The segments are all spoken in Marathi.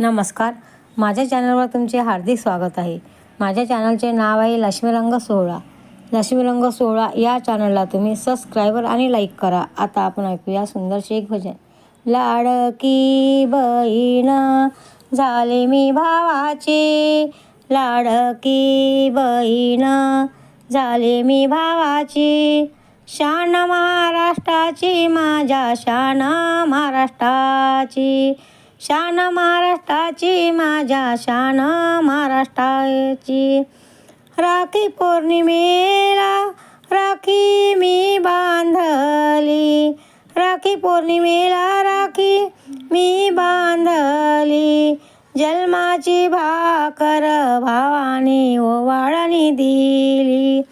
नमस्कार. माझ्या चॅनलवर तुमचे हार्दिक स्वागत आहे. माझ्या चॅनलचे नाव आहे लक्ष्मीरंग सोहळा. लक्ष्मीरंग सोहळा या चॅनलला तुम्ही सबस्क्रायबर आणि लाईक करा. आता आपण ऐकूया सुंदरसे एक भजन. लाडकी बहीण झाले मी भावाची. लाडकी बहीण झाले मी भावाची. शान महाराष्ट्राची माझ्या शान महाराष्ट्राची. शान महाराष्ट्राची माझ्या शान महाराष्ट्राची. राखी पौर्णिमेला राखी मी बांधली. राखी पौर्णिमेला राखी मी बांधली. जन्माची भाकर भावानी ओवाळणी दिली.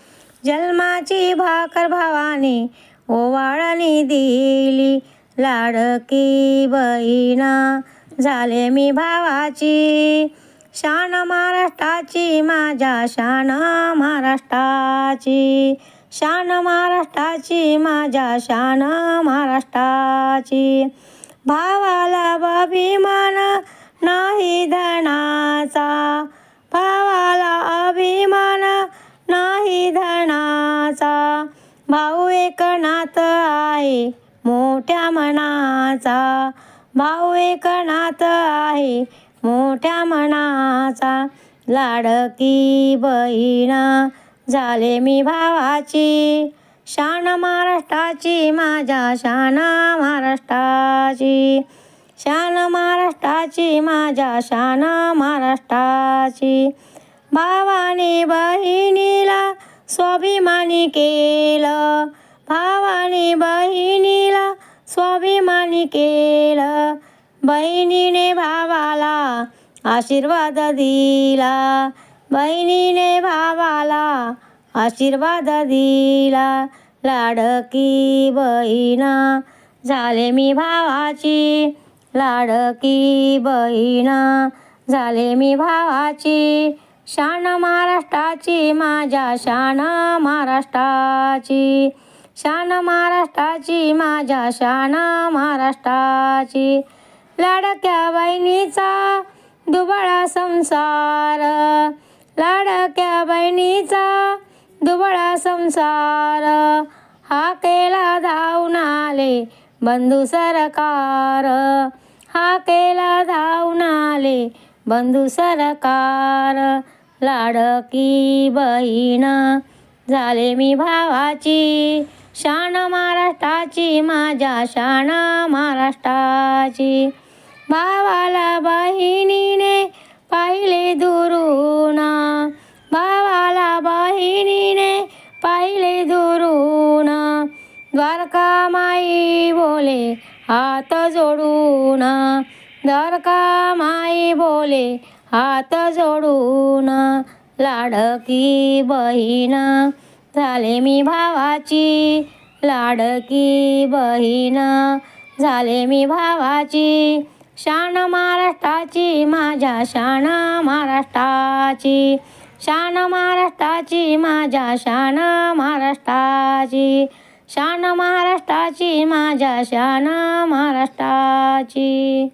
जन्माची भाकर भावानी ओवाळणी दिली. लाडकी बहिणा झाले मी भावाची. शान महाराष्ट्राची माझ्या शान महाराष्ट्राची. शान महाराष्ट्राची माझ्या शान महाराष्ट्राची. भावाला अभिमान नाही धनाचा. भावाला अभिमान नाही धनाचा. भाऊ एक नात आहे मोठ्या मनाचा. भाऊ एकनाथ आहे मोठ्या मनाचा. लाडकी बहिणा झाले मी भावाची. शान महाराष्ट्राची माझ्या शान महाराष्ट्राची. शान महाराष्ट्राची माझ्या शान महाराष्ट्राची. भावाने बहिणीला स्वाभिमानी केलं. भावाने बहिणीला स्वाभिमानी केलं. बहिणीने भावाला आशीर्वाद दिला. बहिणीने भावाला आशीर्वाद दिला. लाडकी बहिणा झाले मी भावाची. लाडकी बहिणा झाले मी भावाची. शान महाराष्ट्राची माझ्या शान महाराष्ट्राची. शान महाराष्ट्राची माझ्या शान महाराष्ट्राची. लाडक्या बहिणीचा दुबळा संसार. लाडक्या बहिणीचा दुबळा संसार. हा केला धावून आले बंधू सरकार. हा केला धावून आले बंधू सरकार. लाडकी बहीण झाले मी भावाची. शान महाराष्ट्राची माझ्या शान महाराष्ट्राची. भावाला बहिणीने पाहिले दुरून. भावाला बहिणीने पाहिले दुरून. द्वारका माई बोले हात जोडून. द्वारका माई बोले हात जोडून. लाडकी बहिणा. झाले मी भावाची लाडकी बहीण. झाले मी भावाची शान महाराष्ट्राची माझ्या शान महाराष्ट्राची. शान महाराष्ट्राची माझ्या शान महाराष्ट्राची. शान महाराष्ट्राची माझ्या शान महाराष्ट्राची.